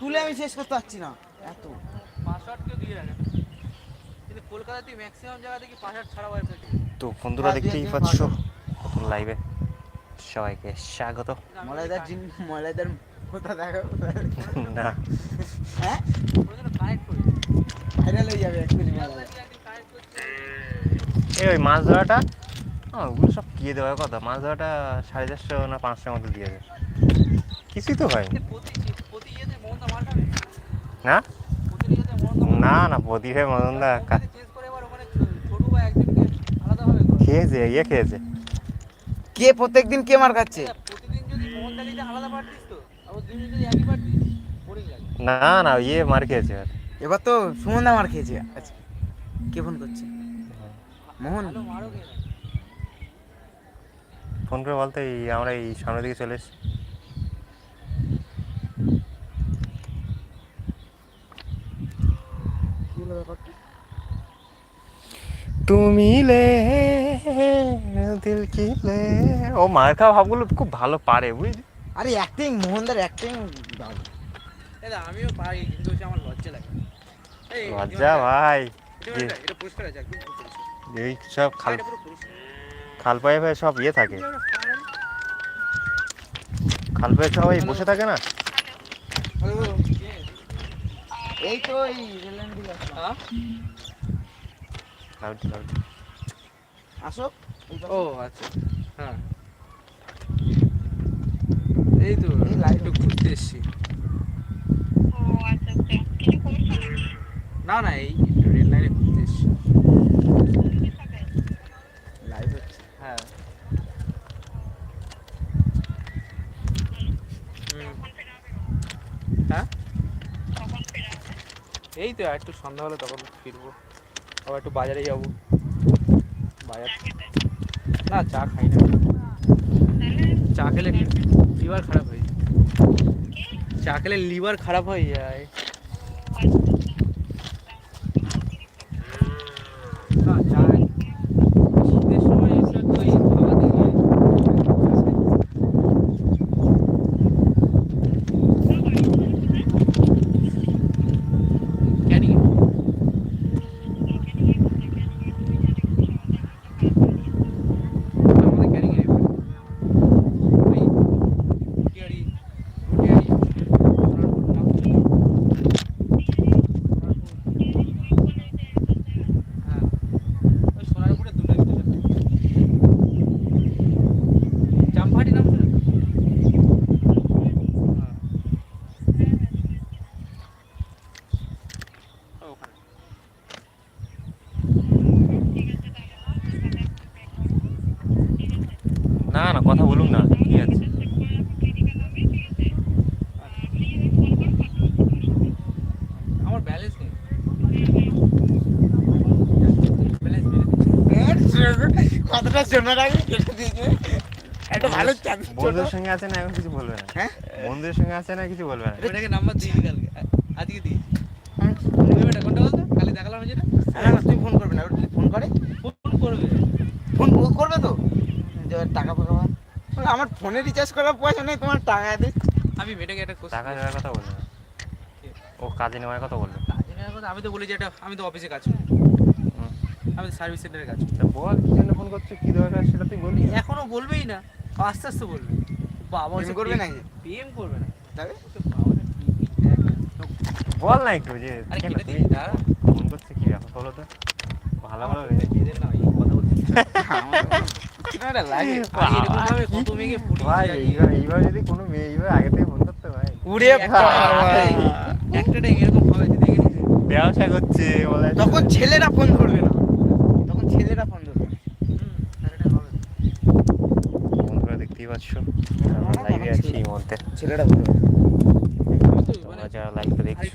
তুলে আমি শেষ করতে পারছি না। এত। পাসওয়ার্ড দিয়ে রাখে। কলকাতাতে ম্যাক্সিমাম জায়গা থেকে পাসওয়ার্ড ছাড়া ওয়াইফাই তো বন্ধুরা দেখতেই দিয়ে পাচ্ছ পাঠাও। নতুন লাইভে সবাইকে স্বাগত। মলাইদার জিন মলাইদার কোথা দেখো? না। হ্যাঁ? ভাইরাল হয়ে যাবে এক্ষুনি এই ওই মাছ ধরাটা ওগুলো সব দিয়ে দেওয়ার কথা। মাছ ধরাটা সাড়ে চারশো না পাঁচশোর মতো দিয়েছে কিছুই তো হয় এ প্রতি প্রতি ইয়েতে মোহনদা মার খাবে না? না না প্রদীপে মদনদা খেয়েছে ইয়ে খেয়েছে। কে প্রত্যেকদিন কে মার খাচ্ছে? না না ইয়ে মার খেয়েছে আর এবার তো সুমন মার খেয়েছে আচ্ছা। কে ফোন করছে? মোহন। ফোন করে বলতে এই আমরা এই সামনের দিকে চলে এসেছি। কি হলো ব্যাপারটা তুমি লে দিল কি লে। ও মার খাওয়া ভাবগুলো খুব ভালো পারে বুঝলি? আরে অ্যাক্টিং মোহনদার অ্যাক্টিং এই দেখ, আমিও পারি কিন্তু আমার লজ্জা লাগে। এই, লজ্জা ভাই। এই সব খাল খাল পায়ে পায়ে সব ইয়ে থাকে। খাল। পায়ে সব এই বসে থাকে না? এই তো এই রেলেন দিল হ্যাঁ? লাউড লাউড আসো ও আচ্ছা। হ্যাঁ। এই তো একটু ঘুরতে এসছি। না না এই রেল লাইনে ঘুরতে এসছি লাইভ হচ্ছে হ্যাঁ হুম। হ্যাঁ তো একটু সন্ধ্যা হলে তখন ফিরবো। আবার একটু বাজারে যাব। বাজার না, চা খাই না। চা খেলে লিভার খারাপ হয়ে যায়। চা খেলে লিভার খারাপ হয়ে যায় না চা শীতের সময় একটু একটু ওই খাওয়া দিয়ে ক্যানিং আমাদের ক্যানিং এ ওই টিয়ারি টিয়ারি হ্যাঁ ওই সোনারপুরে দুটো স্টেশন জামপাহাটি নাম শুনে ওখানে না না কথা বলুন না ঠিক আছে আমার ব্যালেন্স নেই ব্যালেন্স কেটে দিয়েছে। একটা ভালো চান্স বন্ধুদের সঙ্গে আছে না এখন কিছু বলবে না? হ্যাঁ? বন্ধুদের সঙ্গে আছে না কিছু বলবে না? ওটাকে নাম্বার দিই কালকে। আজকে দিই বেটা কোনটা বলতো? কালে দেখালাম যেটা না না তুই ফোন করবি না। ওটা ফোন করে? ফোন করবে। ফোন করবে তো? টাকা ফাঁকা। আমার ফোনে রিচার্জ করার পয়সা নেই তোমার টাকা দে। আমি মেয়েটাকে একটা কোশ্চেন টাকা দেওয়ার কথা বলবে ও কাজে নেওয়ার কথা বলবে। আমি তো বলি যে এটা আমি তো অফিসে কাজ করি। আমি সার্ভিস সেন্টারে কাজ করি বল কি জন্য ফোন করছ কি দরকার সেটা তুই বলবি? এখনও বলবেই না আস্তে আস্তে বলবে। বাবা প্রেম করবে নাকি? পিএম করবে না। তবে না। বল না একটু যে ফোন করছে কি ব্যাপার বলো তো? ভালো ভালো রে এদের না এই কথা বলছি আমার পাচ্ছ আমরা লাইভে আছি এই মুহূর্তে। তো মানে তোমরা যারা লাইভটা দেখছ।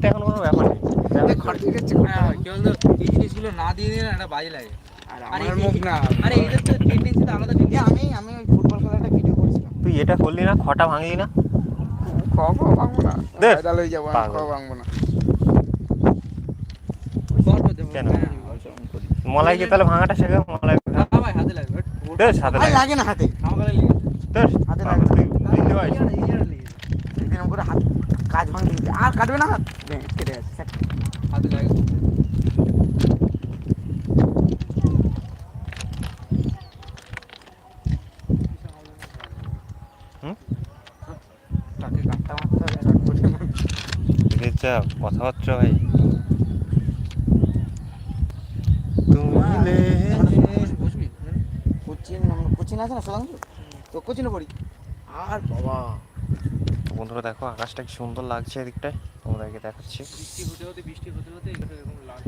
তো এখন কোনো ব্যাপার নেই। হ্যাঁ, কি বলতো এই জিনিসগুলো না দিয়ে দিলে একটা বাজে লাগে। আর আরে আমার মুখ না। আরে এদের তো টেন্ডেন্সি তো আলাদা এই আমি আমি ওই ফুটবল খেলার একটা ভিডিও করছিলাম। তুই এটা করলি না? খটা ভাঙলি না? খব ভাঙবো না। দে। ভাইরাল হয়ে না? মলাইকে তাহলে ভাঙাটা শেখা মলাই হাতে লাগবে তোর সাথে আর লাগে। লাগে না হাতে। আমার গালে লেগে। তোর হাতে পাগল লাগে তুই চিনতে পারিস এরকম করে হাত কাজ ভাঙ দিয়েছে আর কাটবে না হাত? কেটে যাচ্ছে হাতে লাগে। তাকে কাটটা মারতে হবে কাট করে এদের যা কথাবার্তা ভাই তুমি বুঝবি কোচিন আমরা কোচিন আছে না সুধাংশু তো কোচিনে পড়ি। আর বাবা বন্ধুরা দেখো আকাশটা কি সুন্দর লাগছে এদিকটায়। তোমাদেরকে দেখাচ্ছি। বৃষ্টি হতে হতে বৃষ্টি হতে হতে এগুলো এরকম লাল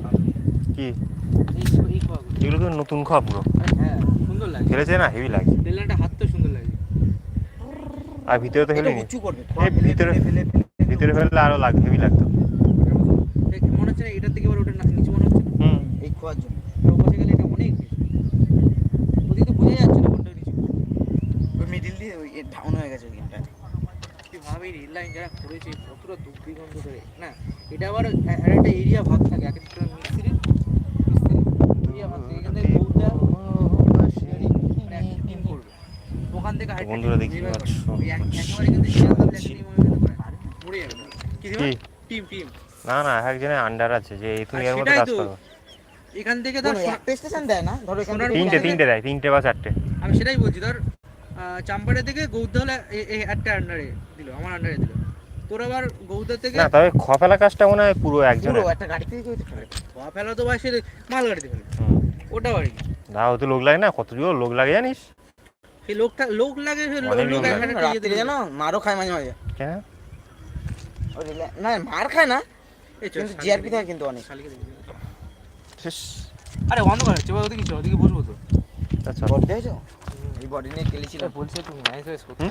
কি? এগুলো তো নতুন খাওয়া হ্যাঁ সুন্দর লাগে। খেলেছে না? হেভি লাগে। বেলনাটা হাত তো সুন্দর লাগে। আর ভিতরে তো এটা হেলেনি উঁচু করবে এই ভিতরে ভিতরে ফেললে আরও লাগ হেভি লাগতো। মনে হচ্ছে না এটার থেকে এবার ওটা না- নিচে মনে হচ্ছে হুম। এই খোয়ার জন্য আর ও পাশে গেলে এটা অনেক বেশি ওদিকে তো বোঝা যাচ্ছে না কোনটা নিচে ওই মিডিল দিয়ে ওই ডাউন হয়ে গেছে ওইখানটা তুই ভাবি রেল লাইন যারা করেছে কতটা দূর দিগন্ত ধরে না? এটা আবার একটা এরিয়া ভাগ থাকে এক একটা মিস্ত্রি এরিয়া ভাগ থাকে। এখান থেকে বউটা মানে একটা টিম করবে। ওখান থেকে বন্ধুরা করে। মরে যাবে। না। কি কি? টিম টিম না না একজনের আন্ডার আছে যে তুমি আর এর মধ্যে কাজ করো। এখান থেকে ধর একটা স্টেশন দেয় না? ধরো এখান তিনটে তিনটে দেয় তিনটে বা চারটে। আমি সেটাই বলছি ধর আহ, থেকে গৌদা হলে এ- এ একটা আন্ডারে দিল আমার আন্ডারে দিল। তোর আবার গৌদা থেকে না তবে খফেলা কাজটা মনে হয় পুরো পুরো একজনের একটা গাড়ি থেকে পারে ধোয়া ফেলা তো ভাই সে মাল গাড়িতে ফেলে। ওটা বাড়ি। না হতে লোক লাগে না কত জোর লোক লাগে জানিস? সেই লোকটা লোক লাগে সে লোক দিল। জানো মারও খায় মাঝে মাঝে। কেন? না মার খায় না। এই চল, কিন্তু জিআরপি থাকে কিন্তু অনেক। আরে বন্ধ করে চেপে ওদিকে চল ওদিকে বসবো তো। আচ্ছা বডি দেখেছ? এই বডি নিয়ে খেলেছিলাম। বলছে তুমি ম্যানেজ করতে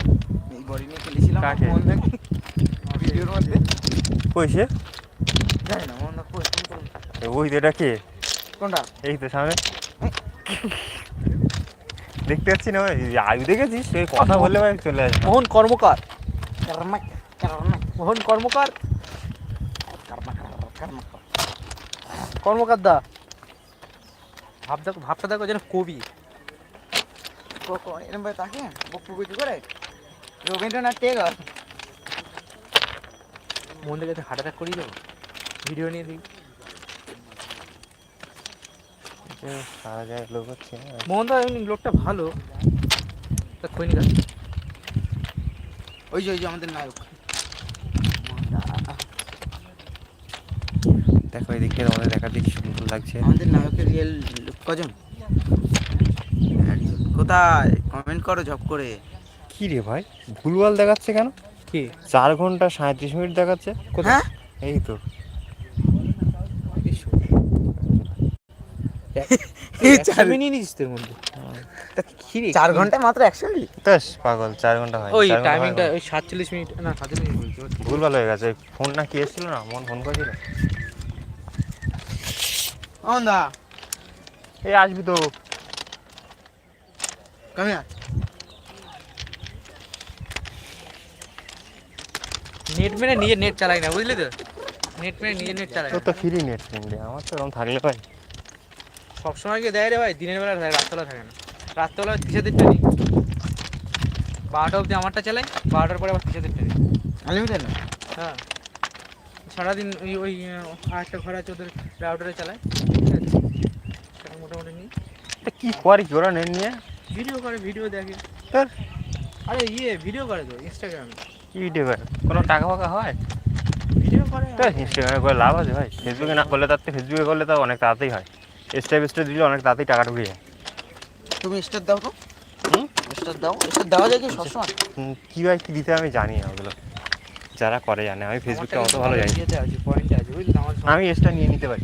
এই বডি নিয়ে খেলেছিলাম কাকে? মন ভিডিওর মধ্যে। কইছে জানি না মন থাকে ওই তো এটা কে? কোনটা? এই তো সামনে। দেখতে পাচ্ছি না ভাই আয়ু দেখেছিস? ওই কথা বললে ভাই চলে আসবে। মোহন কর্মকার। কারমা কারমা মোহন কর্মকার? কারমা কারমা কর্মকার দা। ভাব দেখো ভাবটা দেখো যেন কবি। কোকো এরম ভাই তাকে বকু কিছু করে রবীন্দ্রনাথ টেগর মন থেকে হার্ট অ্যাটাক করিয়ে দেবো ভিডিও নিয়ে দিই সারা যায় লোক হচ্ছে। মোহন দা এমনি লোকটা ভালো তা খৈনি গাছ ওই যে ওই যে আমাদের নায়ক দেখো এই দিকে আমাদের দেখা দেখি সুন্দর লাগছে আমাদের নায়কের রিয়েল কজন কোথায়? কমেন্ট করো ঝপ করে। কি রে ভাই? ভুলভাল দেখাচ্ছে কেন? কি? চার ঘণ্টা সাঁত্রিশ মিনিট দেখাচ্ছে। হ্যাঁ? এই তো। চার মিনিট ঘণ্টা মাত্র একশো তাস পাগল চার ঘণ্টা হয় ওই টাইমিংটা ওই সাতচল্লিশ মিনিট না সাতচল্লিশ মিনিট ভুলভাল হয়ে গেছে। ফোন না কি এসেছিল না? মন ফোন করেছিল? অন্দা এই আসবি তো। কামে নেট মেরে নিজে নেট চালাই না বুঝলি তো? নেট মেরে নিজে নেট চালাই তোর তো ফ্রি নেট কিনলে আমার তো এরকম থাকলে ভাই। সবসময় কি দেয় রে ভাই দিনের বেলা থাকে রাত্রবেলা থাকে না। রাত্রবেলা কিসেদেরটা নিই। বারোটা অবধি আমারটা চালাই বারোটার পরে আবার কিসেদেরটা নিই। আনলিমিটেড না? হ্যাঁ। সারাদিন ওই ওই আরেকটা ঘর আছে ওদের রাউটারে চালায় ঠিক আছে সেটা মোটামুটি নিই এটা কি করে কি ওরা নেট নিয়ে? ভিডিও করে ভিডিও দেখে। তোর আরে ইয়ে ভিডিও করে তো ইনস্টাগ্রামে কি ভিডিও করে। কোনো টাকা ফাকা হয়? ভিডিও করে তো ইনস্টাগ্রামে করে লাভ আছে ভাই। ফেসবুকে না করলে তার ফেসবুকে করলে তো অনেক তাড়াতাড়ি হয়। স্টেপ স্টেপ দিলে অনেক তাড়াতাড়ি টাকা ঢুকে যায়। তুমি স্টার দাও তো। হুম? দাও। স্টার দেওয়া যায় কি সবসময়? কি ভাই কি দিতে আমি জানি না ওগুলো। যারা করে জানে আমি ফেসবুকটা অত ভালো জানি আমি এক্সট্রা নিয়ে নিতে পারি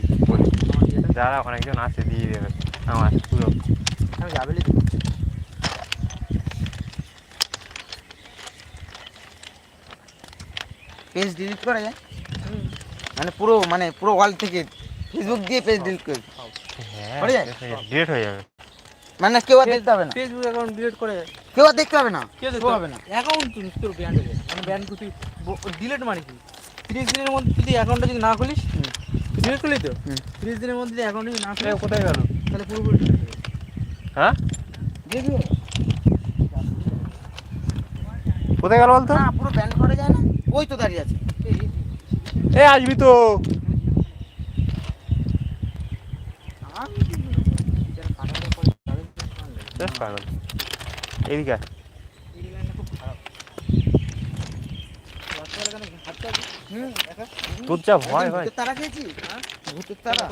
যারা অনেকজন আছে দিয়ে দেবে। আমার পুরো। আমি পেজ ডিলিট করা যায়? মানে পুরো মানে পুরো ওয়াল থেকে ফেসবুক দিয়ে পেজ ডিলিট করে হ্যাঁ যায়? ডিলেট হয়ে যাবে। মানে কেউ আর দেখতে হবে না। ফেসবুক অ্যাকাউন্ট ডিলিট করে কেউ আর দেখতে হবে না? কেউ দেখতে হবে না। অ্যাকাউন্ট তোর ব্যান্ড হয়ে যায় মানে ব্যান্ড তুই ডিলিট মানে কি? তিরিশ দিনের মধ্যে যদি অ্যাকাউন্টটা যদি না খুলিস ডিলিট করলি তো। তিরিশ দিনের মধ্যে যদি অ্যাকাউন্ট যদি না খুলিস কোথায় গেল? তাহলে পুরোপুরি হ্যাঁ দিও কোথায় গেল বলতো? না পুরো ব্যান্ড করা যায় না। ওই তো দাঁড়িয়ে আছে এ আসবি তো পাগল এদিকে তোর যা ভয় হয় তারা খেয়েছি হ্যাঁ? ভূতের তারা?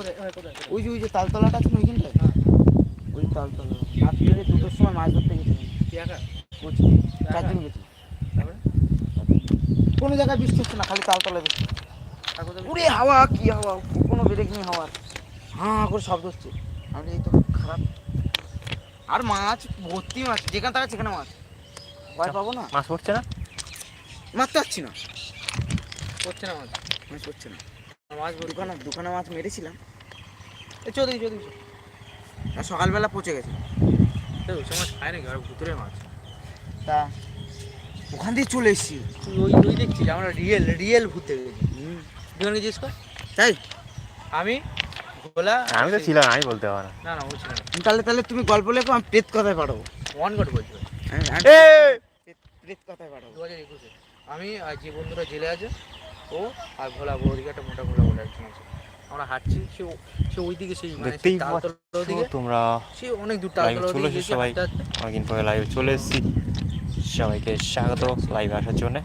ওই যে ওই যে তালতলাটা আছে ওইখানটায় হ্যাঁ। ওই তালতলা রাত্রে দুটোর সময় মাছ ধরতে গেছিলাম কি একা? বলছি চারজন গেছি তারপরে? কোনো জায়গায় বৃষ্টি হচ্ছে না খালি তালতলা বৃষ্টি উড়ে হাওয়া কি হাওয়া কোনো ব্রেক নেই হাওয়ার। হাঁ করে শব্দ হচ্ছে। আমি এই তো খারাপ। আর মাছ ভর্তি মাছ যেখানে থাকে সেখানে মাছ। ভয় পাবো না। মাছ পড়ছে না? মারতে পারছি না। পড়ছে না মাছ। মাছ করছে না। মাছ বলি দোকানে দোকানে মাছ মেরেছিলাম। এই চৌধুরী আর সকালবেলা পচে গেছে। তো সময় খায় নাকি? আর ভুতুরে মাছ। তা ওখান দিয়ে চলে এসেছি। তুই ওই তুই দেখছিস আমরা রিয়েল রিয়েল ভূতে গেছি দুজনকে জিজ্ঞেস কর। তাই? আমি ভোলা আমি তো ছিলাম আমি বলতে পারো না। না না তাহলে তাহলে তুমি গল্প লেখো আমি প্রেত কথায় পাঠাবো ওয়ান গট বলছি। আমি- আমি প্রেত- প্রেত কথায় পাঠাবো দু হাজার একুশে। আমি আর যে বন্ধুরা জেলে আছে ও আর ভোলা বৌদিকে একটা মোটা ভোলা বলে একজন আছে। আমরা হাঁটছি সে ও- সে ওই দিকে সেই মানে দেখতেই তালতলার পাচ্ছ ওদিকে। তোমরা। সে অনেক দূর তালতলার চলে ওদিকে গেছে সবাই। হাঁটতে হাঁটতে অনেকদিন পরে লাইভে চলে এসেছি। সবাইকে স্বাগত লাইভে আসার জন্য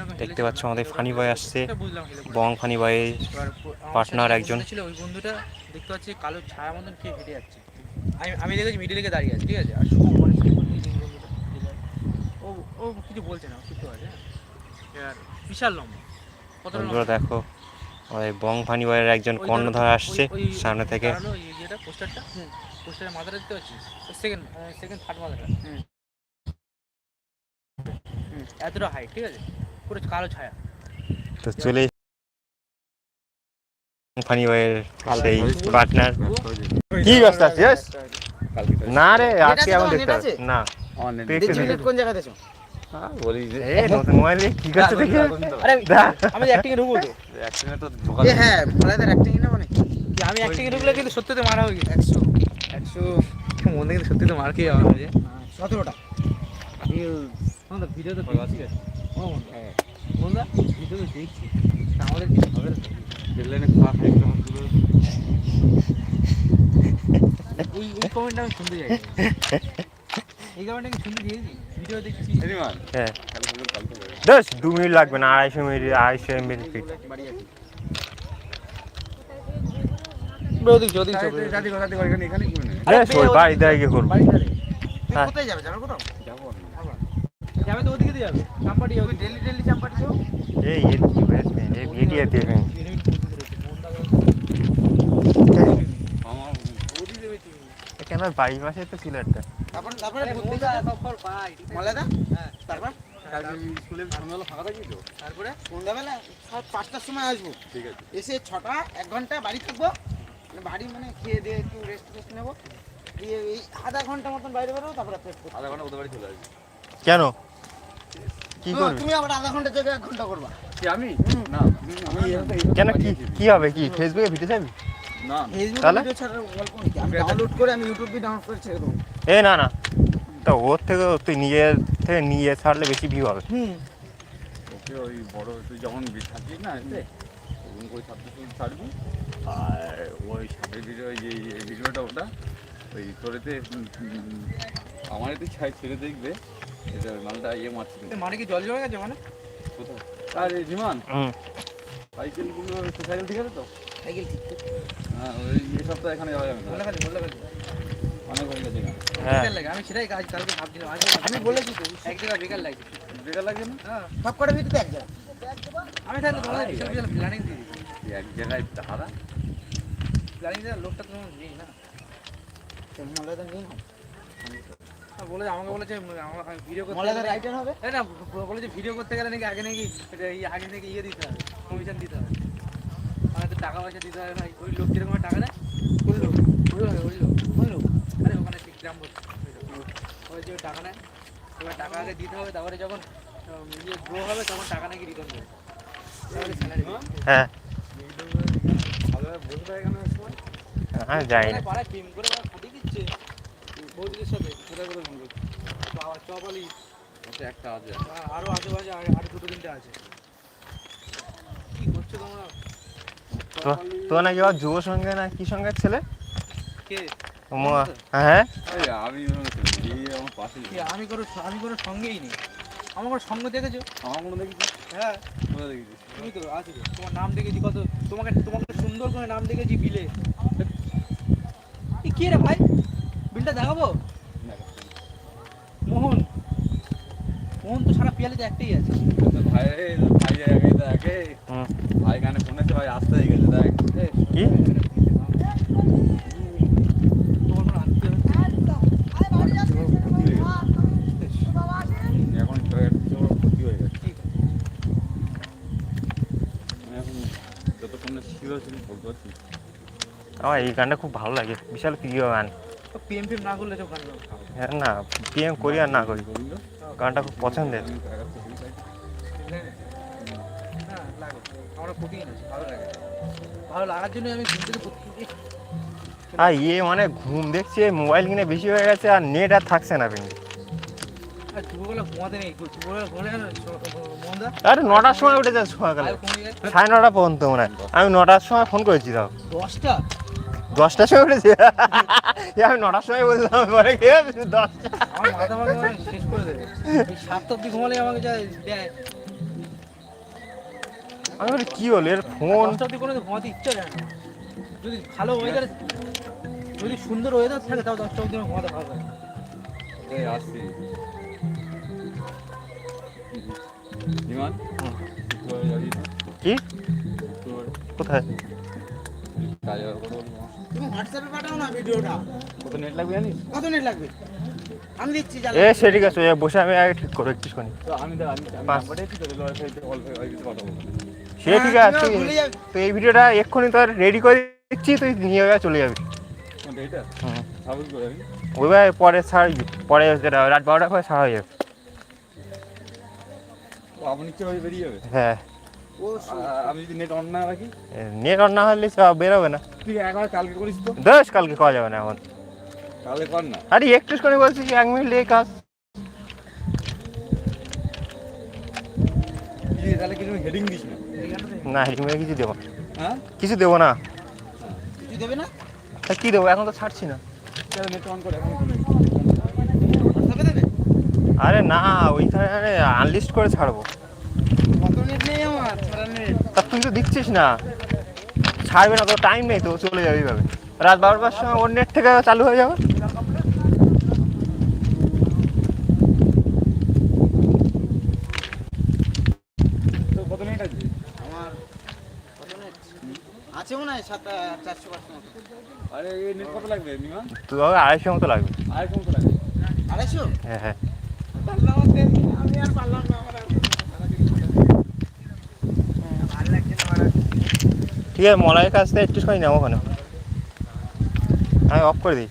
মানে দেখতে পাচ্ছ আমাদের ফানি বয় আসছে বং ফানি বয় এবার প- আমার partner সাথে যে একজন। ছিল ওই বন্ধুটা দেখতে পাচ্ছি কালো ছায়া মতন খেয়ে হেঁটে যাচ্ছে আমি আমি দেখেছি মিডিলে গিয়ে দাঁড়িয়ে আছে ঠিক আছে আর শুভ বন্ধুটা ও ও কিছু বলছে না সুস্থ আছে। বিশাল লম্বা? বন্ধুরা দেখো, আমাদের বং ফানি বয়ের একজন কর্ণধার আসছে সামনে থেকে পোস্টারটা পোস্টারের মাথাটা দেখতে পাচ্ছিস সেকেন্ড সেকেন্ড থার্ড মাথাটা। হুম। এতটা হাইট ঠিক আছে? পুরো কালো ছায়া। তো চলে ফানি বয়ের সেই পার্টনার কি ব্যস্ত আছিস? না রে আজকে আমার দেখতে হবে। না। কোন। আমি অ্যাক্টিং এ ঢুকবো তো। এ হ্যাঁ অ্যাক্টিং নেব নাকি? আমি অ্যাক্টিং ঢুকলে কিন্তু সত্যিতে মারা হয়ে গেছে একশো একশো মনে কিন্তু সত্যিতে মার খেয়ে যাওয়া হয়েছে। সতেরোটা। ভিডিও তো ঠিক আছে ও বন্ধুরা ভিডিও তো দেখছি। তা আমাদের কিছু হবে না এই এই কমেন্ট আমি শুনতে চাই এই কমেন্ট আমি শুনতে দিয়েছি ভিডিও দেখছি। হ্যাঁ। দশ দু মিনিট লাগবে না আড়াইশো মিনিট আড়াইশো এমবি ফিট ওদিক গিয়ে করব। হ্যাঁ। কোথায় যাবে? যাবে কোথাও? যাবে তো ওদিকে দিয়ে যাবে। চাম্পাটি তুমি ডেলি ডেলি চাম্পাটি যাও। এই এর কি হয়েছে? এই ভিডিও দেখেন। কেন বাড়ির পাশে তো ছিল একটা? তারপর তারপরে মলাদা? হ্যাঁ। তারপর? তারপরে সন্ধ্যাবেলা সাত পাঁচটার সময় আসব। ঠিক আছে। এসে ছটা এক ঘণ্টা বাড়ি থাকব। বাড়ি মানে খেয়ে দিয়ে একটু রেস্ট টেস্ট নেব। দিয়ে এই আধা ঘণ্টা মতন বাইরে বেরোবো তারপরে আধা ঘণ্টা ওদের বাড়ি চলে আসবে। কেন? কি তো তুমি আবার আধা ঘণ্টা জায়গায় এক ঘণ্টা করবা। কি আমি? হুম। না আমি কেন কি কি হবে কি? ফেসবুকে ভিডিও চাবি না। ফেসবুক ভিডিও ছাড়ার গল্প নাকি আমি ডাউনলোড করে আমি ইউটিউব ডাউনলোড করে ছেড়ে দেবো। এ না না। তা ওর থেকে তুই নিজের থেকে নিয়ে ছাড়লে বেশি ভিউ হবে। হুম। ওকে ওই বড় তুই যখন থাকিস না এতে তখন ওই সাবজেক্ট ছাড়বি। আর ওই সাপের ভিডিও এই যে ভিডিওটা ওটা ওই তোরেতে আমার এতে ছাই ছেড়ে দেখবে। এটা মালটা ইয়ে মারছিল মানে কি জল জমে গেছে মানে? কোথাও আর এই বিমান হুম সাইকেলগুলো সাইকেল ঠিক আছে তো? সাইকেল ঠিক হ্যাঁ ওই এই সপ্তাহে এখানে যাওয়া যাবে না। অনেক হয়ে গেছে হ্যাঁ। আমি সেটাই কাজ কালকে ভাবছিলাম। আমি বলেছি তো। এক জায়গায় বেকার লাগে বেকার লাগে না? হ্যাঁ। সব কটা ভিডিওতে এক জায়গায় আমি তাহলে বিশাল বিশাল প্ল্যানিং দিই। এক জায়গায় হারা প্ল্যানিং দেওয়ার লোকটা তো নেই না। হ্যাঁ, বলে আমাকে বলেছে আমার ভিডিও করতে মলাদা রাইটার হবে? না বলেছে ভিডিও করতে গেলে নাকি আগে নাকি এটা এই আগে নাকি ইয়ে দিতে হবে কমিশন দিতে হবে। টাকা পয়সা দিতে হবে না ওই লোক যেরকম টাকা দেয় ওই লোক ওই লোক ওই লোক ওই লোক। আরে ওখানে ঠিক গ্রাম বলছে ওই যে টাকা নেয়। এবার টাকা আগে দিতে হবে তারপরে যখন ইয়ে গ্রো হবে তখন টাকা নাকি রিটার্ন দেবে। হ্যাঁ ভালোভাবে বসে থাকে এখানে এক সময় হ্যাঁ যাই। না একটা আছে। আরও আশেপাশে আর আর দুটো তিনটে আছে। কি করছ তোমরা? তো নাকি আবার যুব সঙ্গে না কি সঙ্গের ছেলে? কে? হ্যাঁ? আমি এই পাশে কে আমি কোনো আমি কোনো সঙ্গেই নেই। আমার কোনো সঙ্গ দেখেছ? আমার কোনো দেখেছি? হ্যাঁ। দেখেছিস? তুমি তো আছো তোমার নাম দেখেছি কত তোমাকে তোমাকে সুন্দর করে নাম দেখেছি বিলে। এই কি রে ভাই? বিলটা দেখাবো? মোহন। মোহন তো সারা পিয়ালিতে একটাই আছে। ভাই ভাই জায়গায় দেখে। ভাই গানে ফোন ভাই আসতে হয়ে গেছে দেখ। কি তোমার কোনো আত্মীয় এখন তো একটু ক্ষতি হয়ে গেছে কি? আমি এখন যতক্ষণ না শিওর ছিল বলতে পারছি না। আমার এই গানটা খুব ভালো লাগে। বিশাল প্রিয় গান। ফেম না করলে গান হ্যাঁ না পিএম করি আর না করি। গানটা খুব পছন্দের। তো আর ইয়ে মানে ঘুম দেখছে মোবাইল কিনে বেশি হয়ে গেছে আর নেট আর থাকছে না পিন্ডি আর নটার সময় উঠে যাচ্ছে সকালে সাড়ে নটা পর্যন্ত মনে হয়। আমি নটার সময় ফোন করেছি তাও। দশটা? দশটার সময় উঠেছি। আমি নটার সময় বললাম পরে কে দশটা। মানে শেষ করে দেবে। এই সাতটা অব্দি ঘুমালে আমাকে যা দেয়। আমি বলি কি হলো? এর ফোন অব্দি কোনো ঘুমাতে ইচ্ছা যায় না। যদি ভালো ওয়েদার যদি সুন্দর ওয়েদার থাকে তাও দশটা অব্দি আমার ঘুমাতে এই আসছি। কি? কোথায়? কাজে হোয়াটসঅ্যাপে পাঠাও না ভিডিওটা। কত নেট লাগবে জানিস? কত নেট লাগবে? আমি দিচ্ছি এ সে ঠিক আছে বসে আমি আগে ঠিক করব একটুখানি তো আমি কিছু সে ঠিক হ্যাঁ, আছে তো এই ভিডিওটা এক্ষুনি তোর রেডি করে দিচ্ছি তুই নিয়ে চলে যাবি। কোনটা এটা হুম। সাবুজ করে পরে ছাড় পরে রাত বারোটার পরে ছাড়া হয়ে যাবে। আপনি হয়ে বেরিয়ে যাবে? হ্যাঁ। আমি যদি নেট অন না রাখি? নেট অন না হলে সব বেরোবে না। তুই একবার কালকে করিস তো। দোষ কালকে করা যাবে না এখন। কালকে কর না। আরে একটু করে বলছি এক মিনিট লেগে কাজ তাহলে কিছু হেডিং দিস না। কিছু দেবো না। হ্যাঁ? কিছু দেবো না। কিছু দেবে না? তা কি দেবো? এখন তো ছাড়ছি না। নেট অন করে আরে না ওইখানে আনলিস্ট করে ছাড়বো কত নেট নেই আমার সারা নেট তা তুই তো দিচ্ছিস না। ছাড়বে না তো টাইম নেই তো চলে যাবে এইভাবে। রাত বারোটার সময় ওর নেট থেকে চালু হয়ে যাবে। তো কত আমার কত আছে মনে হয় সাতটা চারশো পাঁচশো মতো। আরে এই নেট কত লাগবে মিমা? আড়াইশো মতো লাগবে। আড়াইশো হ্যাঁ হ্যাঁ। আমি আর পারলাম না আমার আর। হ্যাঁ, ভালো লাগছে না আমার আর। ঠিক আছে কাছ থেকে একটু সময় নেব ওখানে। আমি অফ করে দিই।